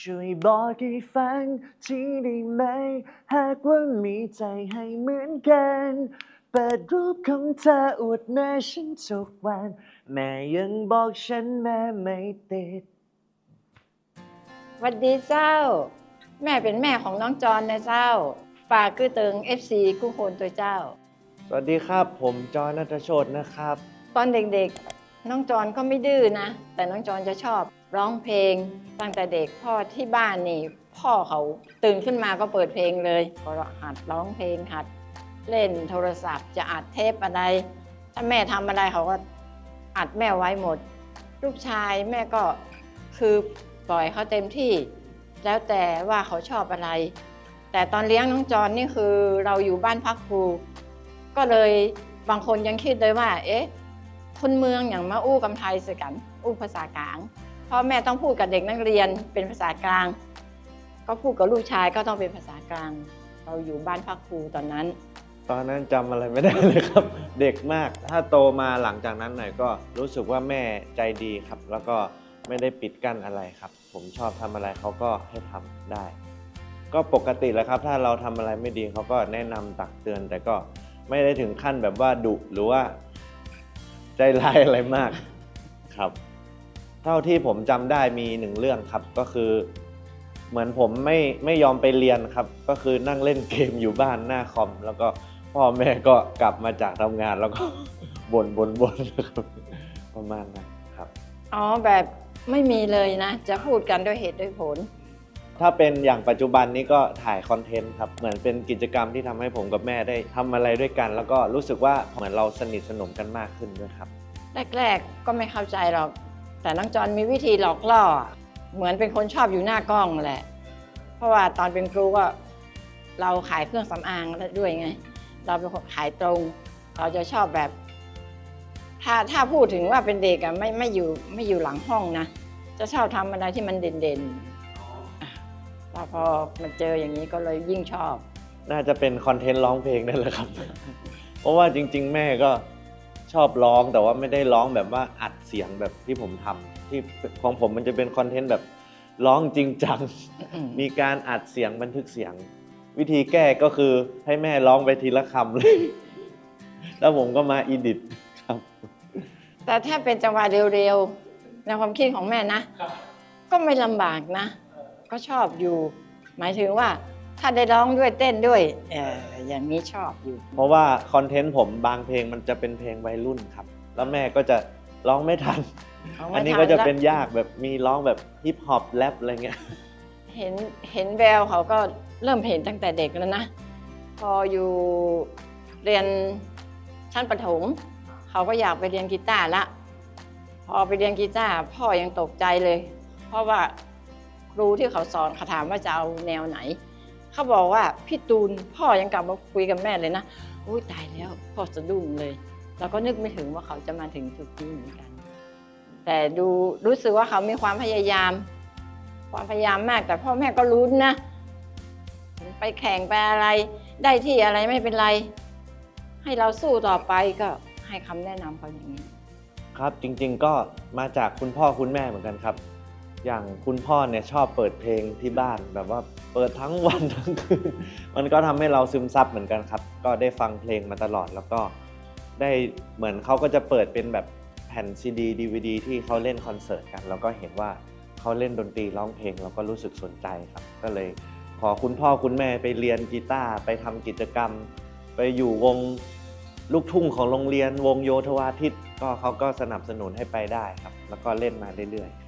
ช่วยบอกให้ฟังทีได้ไหม หากว่ามีใจให้เหมือนกัน เปิดรูปของเธออวดแม่ฉันทุกวัน แม่ยังบอกฉันแม่ไม่ติด หวัดดีเจ้า แม่เป็นแม่ของน้องจอนนะเจ้าฝากคือเติง FC กู้คนตัวเจ้า สวัสดีครับ ผมจอนัทโชตนะครับ ตอนเด็กๆ น้องจอนก็ไม่ดื้อนะ แต่น้องจอนจะชอบร้องเพลงตั้งแต่เด็กพ่อที่บ้านนี่ พ่อเขาตื่นขึ้นมาก็เปิดเพลงเลยก็หัดร้องเพลงหัด เล่นโทรศัพท์จะอัดเทปอะไร ถ้าแม่ทำอะไรเขาก็อัดแม่ไว้หมด ลูกชายแม่ก็คือปล่อยเขาเต็มที่ แล้วแต่ว่าเขาชอบอะไร แต่ตอนเลี้ยงน้องจอนนี่คือเราอยู่บ้านพักครู ก็เลยบางคนยังคิดเลยว่า เอ๊ะ คนเมืองอย่างมาอู้กำไทยสกัน อู้ภาษากลางพ่อแม่ต้องพูดกับเด็กนักเรียนเป็นภาษากลาง ก็พูดกับลูกชายก็ต้องเป็นภาษากลาง เราอยู่บ้านพักครูตอนนั้น ตอนนั้นจำอะไรไม่ได้เลยครับ เด็กมากถ้าโตมาหลังจากนั้นหน่อยก็รู้สึกว่าแม่ใจดีครับ แล้วก็ไม่ได้ปิดกั้นอะไรครับ ผมชอบทำอะไรเขาก็ให้ทำได้ ก็ปกติแหล้วครับ ถ้าเราทำอะไรไม่ดีเขาก็แนะนำตักเตือน แต่ก็ไม่ได้ถึงขั้นแบบว่าดุหรือว่า ใจร้ายอะไรมากครับ เท่าที่ผมจำได้มีหนึ่งเรื่องครับก็คือ เหมือนผมไม่ไม่ยอมไปเรียนครับ ก็คือนั่งเล่นเกมอยู่บ้านหน้าคอม แล้วก็พ่อแม่ก็กลับมาจากทำงานแล้วก็ บ่นบ่นบ่นครับประมาณนั้นครับ อ๋อแบบไม่มีเลยนะ จะพูดกันด้วยเหตุด้วยผล ถ้าเป็นอย่างปัจจุบันนี้ก็ถ่ายคอนเทนต์ครับ เหมือนเป็นกิจกรรมที่ทำให้ผมกับแม่ได้ทำอะไรด้วยกัน แล้วก็รู้สึกว่าเหมือนเราสนิทสนมกันมากขึ้นด้วยครับแรกๆก็ไม่เข้าใจหรอกแต่น้องจอนมีวิธีหลอกล่อ เหมือนเป็นคนชอบอยู่หน้ากล้องแหละ เพราะว่าตอนเป็นครูก็เราขายเครื่องสำอางด้วยไง เราเป็นคนขายตรง เราจะชอบแบบ ถ้าถ้าพูดถึงว่าเป็นเด็กอะไม่ไม่อยู่ไม่อยู่หลังห้องนะ จะชอบทำอะไรที่มันเด่นๆอะ แล้วพอมาเจออย่างนี้ก็เลยยิ่งชอบ น่าจะเป็นคอนเทนต์ร้องเพลงนั่นแหละครับ เพราะว่าจริง ๆ แม่ก็ชอบร้องแต่ว่าไม่ได้ร้องแบบว่าอัดเสียงแบบที่ผมทำที่ของผมมันจะเป็นคอนเทนต์แบบร้องจริงจัง มีการอัดเสียงบันทึกเสียง วิธีแก้ก็คือให้แม่ร้องไปทีละคำเลย แล้วผมก็มาอีดิทครับ แต่ถ้าเป็นจังหวะเร็วๆในความคิดของแม่นะ ก็ไม่ลำบากนะ ก็ชอบอยู่ หมายถึงว่าถ้าได้ร้องด้วยเต้นด้วยเอออย่างนี้ชอบอยู่ เพราะว่าคอนเทนต์ผมบางเพลงมันจะเป็นเพลงวัยรุ่นครับ แล้วแม่ก็จะร้องไม่ทันเอามาอันนี้ก็จะทำละเป็นยากแบบมีร้องแบบฮิปฮอปแรปอะไรเงี้ย เห็นเห็นแววเขาก็เริ่มเห็นตั้งแต่เด็กแล้วนะ พออยู่เรียนชั้นประถม เขาก็อยากไปเรียนกีตาร์ละ พอไปเรียนกีตาร์พ่อยังตกใจเลย เพราะว่าค รูที่เขาสอนเขาถามว่าจะเอาแนวไหน เขาบอกว่าพี่ตูนพ่อยังกลับมาคุยกับแม่เลยนะอุ้ยตายแล้วพ่อสะดุ้งเลยเราก็นึกไม่ถึงว่าเขาจะมาถึงจุดนี้เหมือนกัน แต่ดูรู้สึกว่าเขามีความพยายาม ความพยายามมาก แต่พ่อแม่ก็รู้นะไปแข่งไปอะไร ได้ที่อะไรไม่เป็นไร ให้เราสู้ต่อไปก็ให้คำแนะนำเขาอย่างนี้ ครับจริงๆก็มาจากคุณพ่อคุณแม่เหมือนกันครับ อย่างคุณพ่อเนี่ยชอบเปิดเพลงที่บ้านแบบว่าเปิดทั้งวันทั้งคืนมันก็ทำให้เราซึมซับเหมือนกันครับ ก็ได้ฟังเพลงมาตลอดแล้วก็ได้เหมือนเขาก็จะเปิดเป็นแบบแผ่นซีดีดีวดีที่เขาเล่นคอนเสิร์ตกัน แล้วก็เห็นว่าเขาเล่นดนตรีร้องเพลงเราก็รู้สึกสนใจครับ ก็เลยขอคุณพ่อคุณแม่ไปเรียนกีตาร์ไปทำกิจกรรม ไปอยู่วงลูกทุ่งของโรงเรียนวงโยธวาทิตก็เขาก็สนับสนุนให้ไปได้ครับ แล้วก็เล่นมาเรื่อยๆ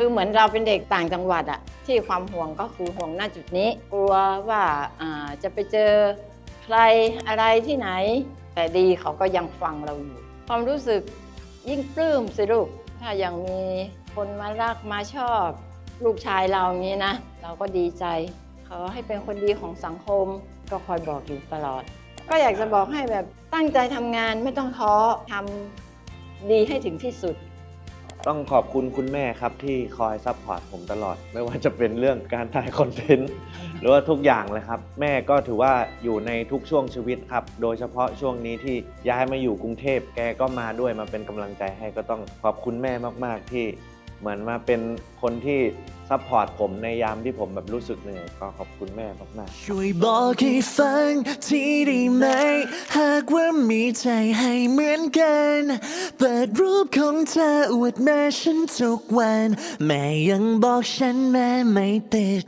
คือเหมือนเราเป็นเด็กต่างจังหวัดอะที่ความห่วงก็คือห่วงหน้าจุดนี้ กลัวว่าจะไปเจอใครอะไรที่ไหน แต่ดีเขาก็ยังฟังเราอยู่ ความรู้สึกยิ่งปลื้มสิลูก ถ้ายังมีคนมารักมาชอบ ลูกชายเราอย่างนี้นะ เราก็ดีใจ เขอให้เป็นคนดีของสังคมก็คอยบอกอยู่ตลอด ก็อยากจะบอกให้แบบตั้งใจทำงานไม่ต้องท้อทำดีให้ถึงที่สุด ต้องขอบคุณคุณแม่ครับที่คอยซัพพอร์ตผมตลอด ไม่ว่าจะเป็นเรื่องการถ่ายคอนเทนต์หรือว่าทุกอย่างเลยครับ แม่ก็ถือว่าอยู่ในทุกช่วงชีวิตครับ โดยเฉพาะช่วงนี้ที่ย้ายมาอยู่กรุงเทพแกก็มาด้วยมาเป็นกำลังใจให้ก็ต้องขอบคุณแม่มาก ๆ ที่เหมือนมาเป็นคนที่ ซัพพอร์ตผมในยามที่ผมแบบรู้สึกเหนื่อยก็ขอบคุณแม่มากๆ ช่วยบอกให้ฟังทีได้ไหม หากว่ามีใจให้เหมือนกัน เปิดรูปของเธออวดแม่ฉันทุกวัน แม่ยังบอกฉันแม่ไม่ติด